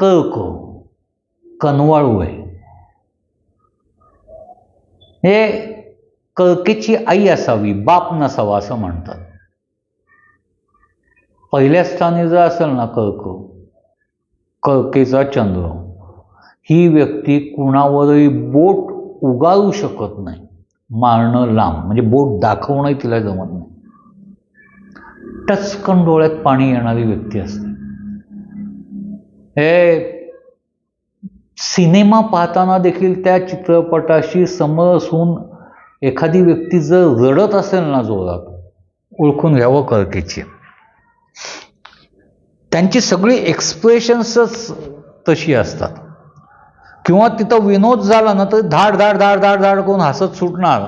कर्क कनवाळू आहे हे कळकेची आई असावी बाप नसावा असं म्हणतात. पहिल्या स्थानी जर असेल ना कळक कळकेचा चंद्र ही व्यक्ती कुणावरही बोट उगाळू शकत नाही. मारणं लांब म्हणजे बोट दाखवणंही तिला जमत नाही. टचकन डोळ्यात पाणी येणारी व्यक्ती असते. हे सिनेमा पाहताना देखील त्या चित्रपटाशी समरस होऊन एखादी व्यक्ती जर रडत असेल ना जोरात ओळखून घ्यावं कळकेची. त्यांची सगळी एक्सप्रेशन्सच तशी असतात. किंवा तिथं विनोद झाला ना तर धाड धाड धाड धाड धाड करून हसत सुटणार.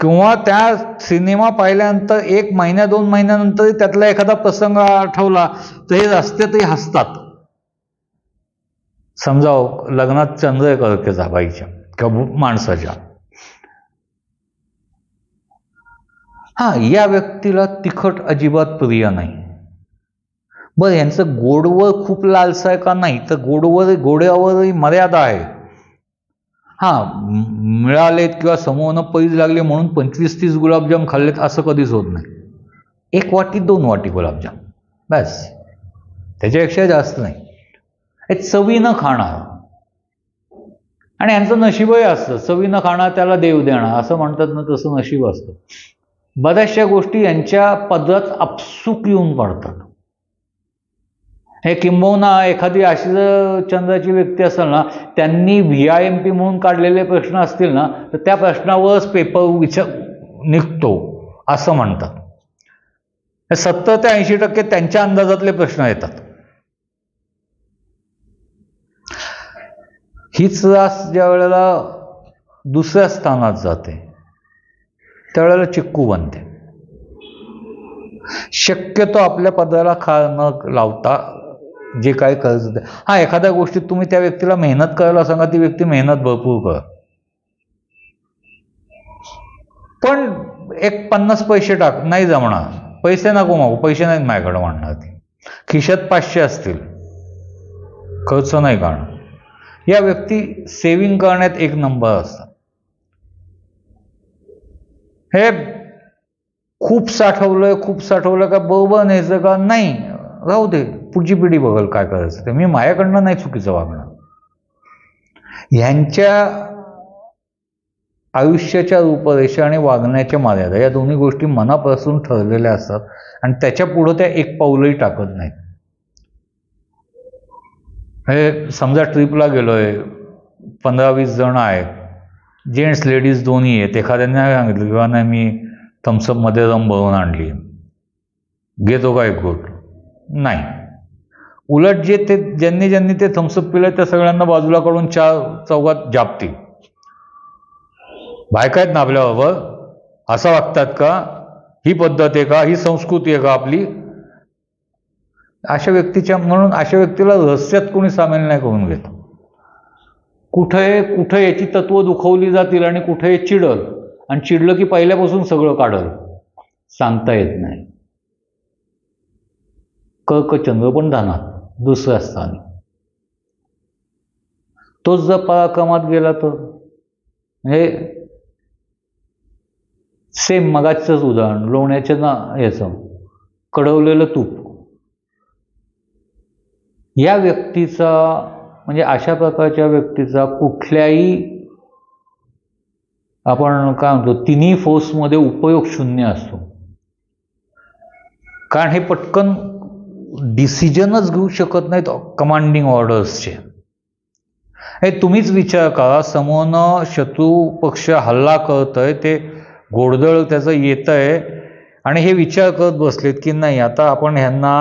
किंवा त्या सिनेमा पाहिल्यानंतर एक महिन्या दोन महिन्यानंतर त्यातला एखादा प्रसंग आठवला तर हे रस्त्यातही हसतात. समजा लग्नात चंद्र एक कळकेचा बाईच्या किंवा माणसाच्या? हा या व्यक्तीला तिखट अजिबात प्रिय नाही. बरं यांचं गोडवर खूप लालसा आहे का नाही? तर गोडवर गोड्यावरही मर्यादा आहे. हा मिळालेत किंवा समूहानं पैज लागले म्हणून पंचवीस तीस गुलाबजाम खाल्लेत असं कधीच होत नाही. एक वाटी दोन वाटी गुलाबजाम. बस. त्याच्यापेक्षा जास्त नाही. हे चवीनं खाणार आणि यांचं नशीबही असतं. चवीनं खाणार त्याला देव देणार असं म्हणतात ना तसं नशीब असतं. बऱ्याचशा गोष्टी यांच्या पदरात आपसूक येऊन पडतात. हे किंबहुना एखादी अशी जर चंद्राची व्यक्ती असेल ना त्यांनी व्ही आय एम पी म्हणून काढलेले प्रश्न असतील ना तर त्या प्रश्नावरच पेपर विचार निघतो. असं म्हणतात. हे सत्तर ते ऐंशी टक्के त्यांच्या अंदाजातले प्रश्न येतात. हीच रास ज्या वेळेला दुसऱ्या स्थानात जाते त्यावेळेला चिक्कू बनते. शक्यतो आपल्या पदाला खाळ न लावता जे काय कर्ज ते. हा एखाद्या गोष्टीत तुम्ही त्या व्यक्तीला मेहनत करायला सांगा ती व्यक्ती मेहनत भरपूर कर. पण एक पन्नास पैसे टाक नाही जमणार पैसे नको मागू पैसे नाहीत माझ्याकडे म्हणणार ती. खिशात पाचशे असतील. खर्च नाही काढणार या व्यक्ती सेविंग करण्यात एक नंबर असतात. हे खूप साठवलंय खूप साठवलं का? बरोबर न्यायचं का नाही राहू दे. पुढची पिढी बघल काय करायचं ते. मी माझ्याकडनं नाही चुकीचं वागणार. ह्यांच्या आयुष्याच्या रूपरेषा आणि वागण्याच्या मर्यादा या दोन्ही गोष्टी मनापासून ठरलेल्या असतात आणि त्याच्या पुढं त्या एक पाऊलही टाकत नाहीत. हे समजा ट्रिपला गेलो आहे पंधरा वीस जण आहेत. जेंट्स लेडीज दोन्ही आहेत. एखाद्याने नाही सांगितलं किंवा नाही मी थम्सअपमध्ये रम भरून आणली. घेतो का एक घोट नाही. उलट जे ते ज्यांनी ज्यांनी ते थम्सअप पिलं त्या सगळ्यांना बाजूला काढून चार चौघात जापतील. बायका आहेत ना आपल्याबरोबर असं वागतात का? ही पद्धत आहे का? ही संस्कृती आहे का आपली? अशा व्यक्तीच्या म्हणून अशा व्यक्तीला रहस्यात कोणी सामील नाही करून घेत. कुठे कुठे याची तत्व दुखवली जातील आणि कुठे हे चिडल आणि चिडलं की पहिल्यापासून सगळं काढल सांगता येत नाही. कर्क चंद्र पण धानात दुसऱ्या स्थानी. तोच जर पराक्रमात गेला तर. म्हणजे सेम मगाचंच उदाहरण लोण्याच्या ना याचं कडवलेलं तूप. या व्यक्तीचा म्हणजे अशा प्रकारच्या व्यक्तीचा कुठल्याही आपण काय म्हणतो तिन्ही फोर्समध्ये उपयोग शून्य असतो. कारण हे पटकन डिसिजनच घेऊ शकत नाहीत कमांडिंग ऑर्डर्सचे. हे तुम्हीच विचार करा समोरनं शत्रू पक्ष हल्ला करतोय ते घोडदळ त्याचं येत आहे आणि हे विचार करत बसलेत की नाही आता आपण ह्यांना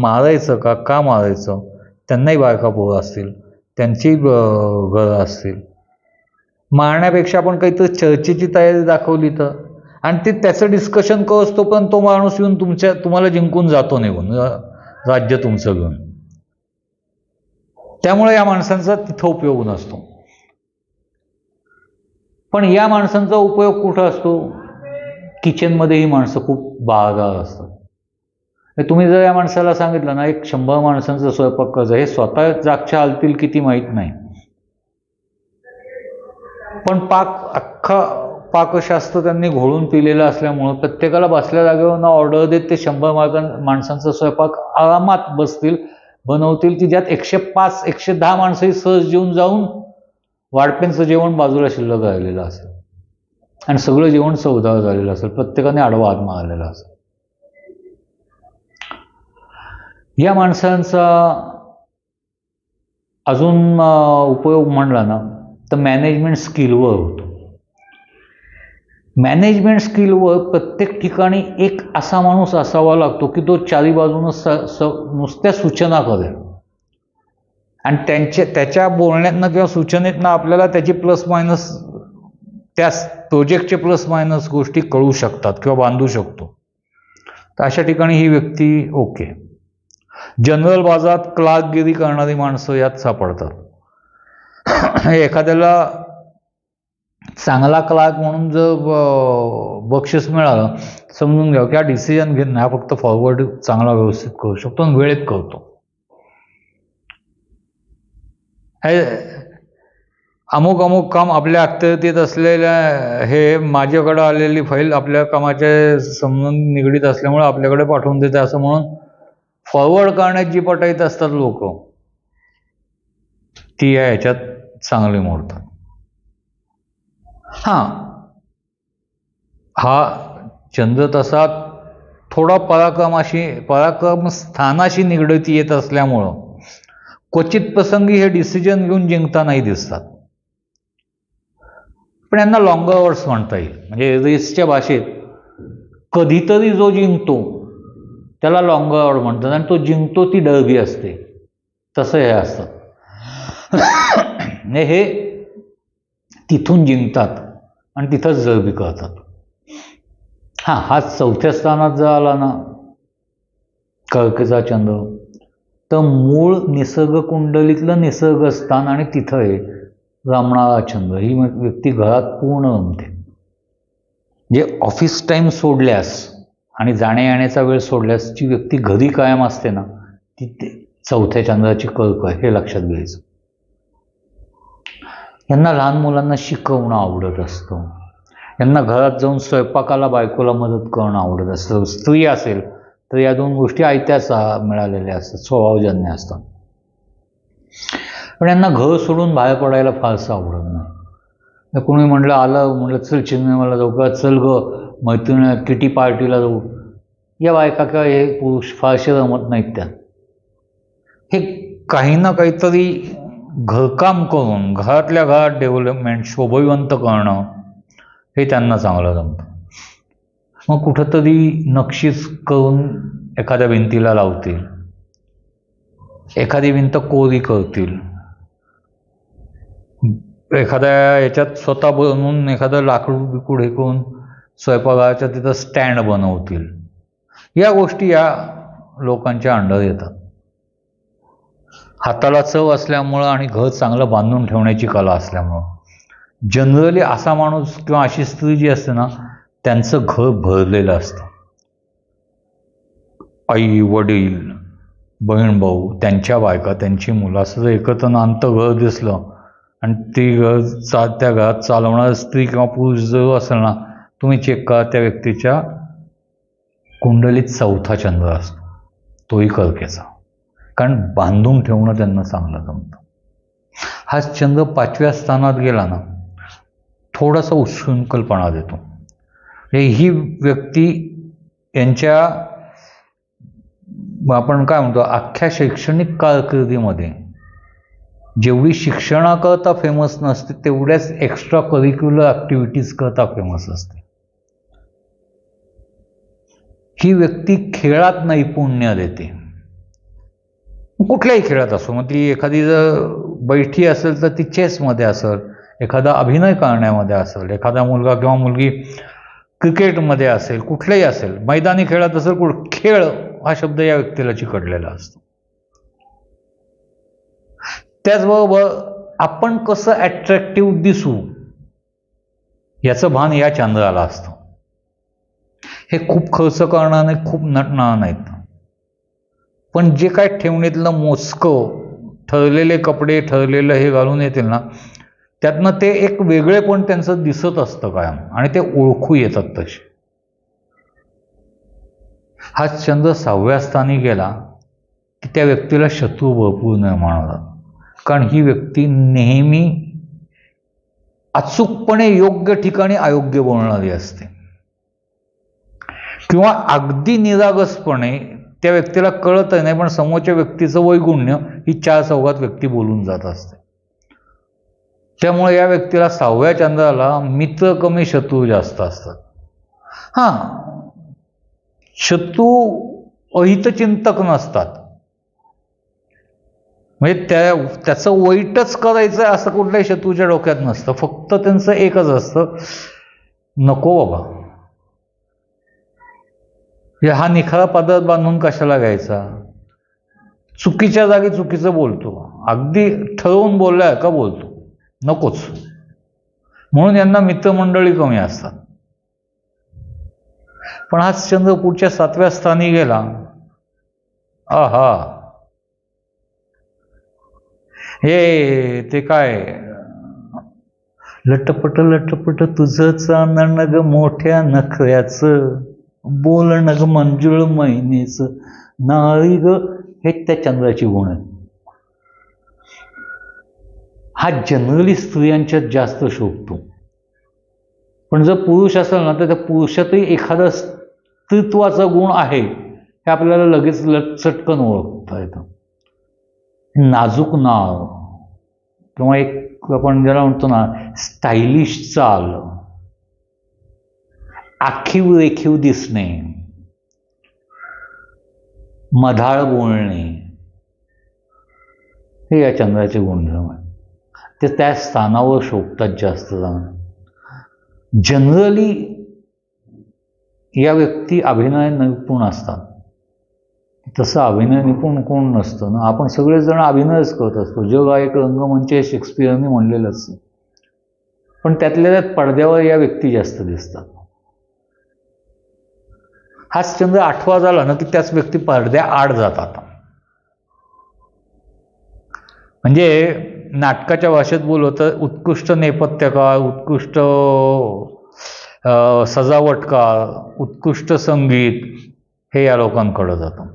मारायचं का? का मारायचं? त्यांनाही बायका पोरं असतील. त्यांची घरं असतील. मारण्यापेक्षा आपण काहीतरी चर्चेची तयारी दाखवली तर. आणि ते त्याचं डिस्कशन करत पण तो माणूस येऊन तुमच्या तुम्हाला जिंकून जातो निघून राज्य तुमचं घेऊन. त्यामुळे या माणसांचा तिथं उपयोग नसतो. पण या माणसांचा उपयोग कुठं असतो? किचनमध्ये ही माणसं खूप बागार असतात. तुम्ही जर या माणसाला सांगितलं ना एक शंभर माणसांचा स्वयंपाक कर्ज हे स्वतः जागच्या हलतील किती माहीत नाही. पण पाक अख्खा पाकशास्त्र त्यांनी घोळून पिलेलं असल्यामुळं प्रत्येकाला बसल्या जागेवर ऑर्डर देत ते शंभर मार्गां माणसांचा स्वयंपाक आरामात बसतील बनवतील की ज्यात एकशे पाच एकशे दहा माणसंही सहज जेवून जाऊन वाडपेंचं जेवण बाजूला शिल्लक राहिलेलं असेल. आणि सगळं जेवण चवदार झालेलं असेल. प्रत्येकाने आडवा हात मारलेला असेल. या माणसांचा अजून उपयोग म्हणला ना तर मॅनेजमेंट स्किलवर होतो. मॅनेजमेंट स्किलवर प्रत्येक ठिकाणी एक असा माणूस असावा लागतो की तो चारी बाजूनं स स नुसत्या सूचना करेल. आणि त्यांच्या त्याच्या बोलण्यातनं किंवा सूचनेतनं आपल्याला त्याची प्लस मायनस त्या प्रोजेक्टचे प्लस मायनस गोष्टी कळू शकतात किंवा बांधू शकतो. तर अशा ठिकाणी ही व्यक्ती ओके जनरल बाजारात क्लाकगिरी करणारी माणसं यात सापडतात. एखाद्याला चांगला क्लार्क म्हणून जर बक्षीस मिळालं समजून घ्या की हा डिसिजन घेत नाही. हा फक्त फॉरवर्ड चांगला व्यवस्थित करू शकतो आणि वेळेत करतो. हे अमुक अमुक काम आपल्या अखत्यारीत असलेल्या हे माझ्याकडं आलेली फाईल आपल्या कामाच्या समजून निगडीत असल्यामुळे आपल्याकडे पाठवून देते असं म्हणून फॉरवर्ड करण्यात जी पटाईत असतात लोक ती या ह्याच्यात चांगली मोडतात. हां. हा चंद्र तसा थोडा पराक्रमाशी पराक्रम स्थानाशी निगडीत येत असल्यामुळं क्वचित प्रसंगी हे डिसिजन घेऊन जिंकता नाही दिसतात. पण यांना लॉंगर अवर्स म्हणता येईल. म्हणजे रेसच्या भाषेत कधीतरी जो जिंकतो त्याला लॉंगर म्हणतात आणि तो जिंकतो ती डळबी असते. तसं हे असतं. हे तिथून जिंकतात आणि तिथंच जळबी कळतात हां हा चौथ्या स्थानात जर आला ना कळकेचा चंद्र तर मूळ निसर्ग कुंडलीतलं निसर्ग स्थान आणि तिथं आहे रमणारा छंद ही व्यक्ती घरात पूर्ण रमते. जे ऑफिस टाईम सोडल्यास आणि जाण्या येण्याचा वेळ सोडल्यास जी व्यक्ती घरी कायम असते ना ती ते चौथ्या चंद्राची कळक आहे हे लक्षात घ्यायचं. यांना लहान मुलांना शिकवणं आवडत असतं. यांना घरात जाऊन स्वयंपाकाला बायकोला मदत करणं आवडत असतं. स्त्री असेल तर या दोन गोष्टी आयत्याच मिळालेल्या असतात स्वभावजन्य असतात. पण यांना घर सोडून बाहेर पडायला फारसं आवडत नाही. कोणी म्हटलं आलं म्हटलं चल चिन्मयला जाऊ का चल ग मैत्रिणी किटी पार्टीला जाऊ. या बायका किंवा हे पुरुष फारसे रमत नाहीत त्या. हे काही ना काहीतरी घरकाम करून घरातल्या घरात डेव्हलपमेंट शोभविवंत करणं हे त्यांना चांगलं जमतं. मग कुठंतरी नक्षीच करून एखाद्या भिंतीला लावतील. एखादी भिंत कोरी करतील. एखाद्या याच्यात स्वतः बनवून एखादं लाकूड बिकूड हे करून स्वयंपाकाच्या तिथं स्टँड बनवतील. या गोष्टी या लोकांच्या अंडर येतात. हाताला चव असल्यामुळं आणि घर चांगलं बांधून ठेवण्याची कला असल्यामुळं. जनरली असा माणूस किंवा अशी स्त्री जी असते ना त्यांचं घर भरलेलं असतं. आई वडील बहीण भाऊ त्यांच्या बायका त्यांची मुलं असं जर एकत्र नांतं घर दिसलं आणि ती घर चा त्या घरात चालवणारा स्त्री किंवा पुरुष जो असेल ना तुम्ही चेक करा त्या व्यक्तीच्या कुंडलीत चौथा चंद्र असतो. तोही कर्केचा कारण बांधून ठेवणं त्यांना चांगलं जमतं. हा चंद्र पाचव्या स्थानात गेला ना थोडासा उच्छृंखलपणा देतो. ही व्यक्ती यांच्या आपण काय म्हणतो अख्ख्या शैक्षणिक कारकिर्दीमध्ये जेवढी शिक्षणाकरता फेमस नसते तेवढ्याच एक्स्ट्रा करिक्युलर ॲक्टिव्हिटीजकरता फेमस असते. ही व्यक्ती खेळात नैपुण्य देते. कुठल्याही खेळात असो मग ती एखादी जर बैठी असेल तर ती चेसमध्ये असेल एखादा अभिनय करण्यामध्ये असेल एखादा मुलगा किंवा मुलगी क्रिकेटमध्ये असेल कुठल्याही असेल मैदानी खेळात असेल कुठ खेळ हा शब्द या व्यक्तीला चिकटलेला असतो. त्याचबरोबर आपण कसं ॲट्रॅक्टिव्ह दिसू याचं भान या चंद्राला असतं. हे खूप खर्च करणार नाही खूप नटणार नाहीत. पण जे काय ठेवणीतलं मोजकं ठरलेले कपडे ठरलेलं हे घालून येतील ना त्यातनं ते एक वेगळे पण त्यांचं दिसत असतं कायम आणि ते ओळखू येतात तसे. हा चंद्र सहाव्या स्थानी गेला की त्या व्यक्तीला शत्रू भरपूर निर्माण होतात कारण ही व्यक्ती नेहमी अचूकपणे योग्य ठिकाणी अयोग्य बोलणारी असते. किंवा अगदी निरागसपणे त्या व्यक्तीला कळत नाही पण समोरच्या व्यक्तीचं वैगुण्य ही चार चौघात व्यक्ती बोलून जात असते. त्यामुळे या व्यक्तीला सहाव्या चंद्राला मित्र कमी शत्रू जास्त असतात. हां शत्रू अहितचिंतक नसतात. म्हणजे त्या त्याचं वाईटच करायचं असं कुठल्याही शत्रूच्या डोक्यात नसतं. फक्त त्यांचं एकच असतं नको बाबा. हा निखारा पदार्थ बांधून कशाला घ्यायचा? चुकीच्या जागी चुकीचं बोलतो. अगदी ठरवून बोललाय का बोलतो? नकोच. म्हणून यांना मित्रमंडळी कमी असतात. पण हा चंद्र पुढच्या सातव्या स्थानी गेला. आहा. हे ते काय? लटपट लटपट तुझं चांदण ग मोठ्या नखऱ्याचं. बोलणं ग मंजुळ मैनीच नाळी ग हे त्या चंद्राची गुण आहेत. हा जनरली स्त्रियांच्यात जास्त शोभतो. पण जर पुरुष असेल ना तर त्या पुरुषातही एखादा स्त्रीत्वाचा गुण आहे हे आपल्याला लगेच ल चटकन ओळखता येतं. नाजूक नाव किंवा एक आपण ज्याला म्हणतो ना स्टायलिश चाल. आखीव रेखीव दिसणे मधाळ बोलणे हे या चंद्राचे गुणधर्म आहे ते त्या स्थानावर शोभतात जास्त जाणं. जनरली या व्यक्ती अभिनय निपुण असतात. तसं अभिनय निपुण कोण नसतं ना? आपण सगळेजण अभिनयच करत असतो. जग हा एक रंगमंच म्हणजे आहे शेक्सपियरने म्हणलेलं असतं पण त्यातल्या त्यात पडद्यावर या व्यक्ती जास्त दिसतात. हाच चंद्र आठवा झाला ना की त्याच व्यक्ती पडद्या आड जातात म्हणजे नाटकाच्या भाषेत बोलवतं उत्कृष्ट नेपथ्यकार उत्कृष्ट सजावटकार उत्कृष्ट संगीत हे या लोकांकडं जातं.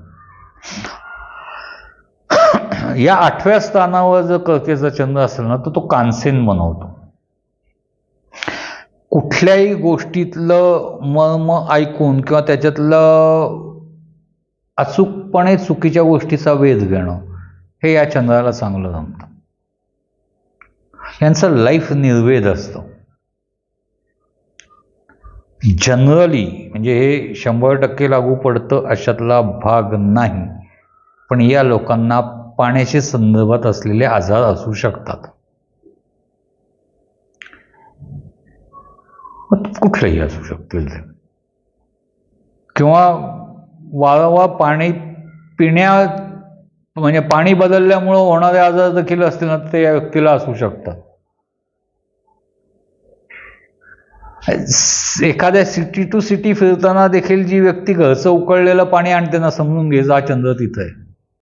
या आठव्या स्थानावर जर कळकेचा चंद्र असेल ना तर तो कांसेन बनवतो. कुठल्याही गोष्टीतलं मर्म ऐकून किंवा त्याच्यातलं अचूकपणे चुकीच्या गोष्टीचा वेध घेणं हे या चंद्राला चांगलं जमतं. यांचं लाईफ निर्वेद असतं. जनरली म्हणजे हे शंभर टक्के लागू पडतं अशातला भाग नाही. पण या लोकांना पाण्याच्या संदर्भात असलेले आजार असू शकतात. कुठलंही असू शकतील ते किंवा वारंवार पाणी पिण्या म्हणजे पाणी बदलल्यामुळं होणारे आजार देखील असतील ना ते या व्यक्तीला असू शकतात. एखाद्या सिटी टू सिटी फिरताना देखील जी व्यक्ती घरचं उकळलेलं पाणी आणते ना समजून घे जा चंद्र तिथं. आहे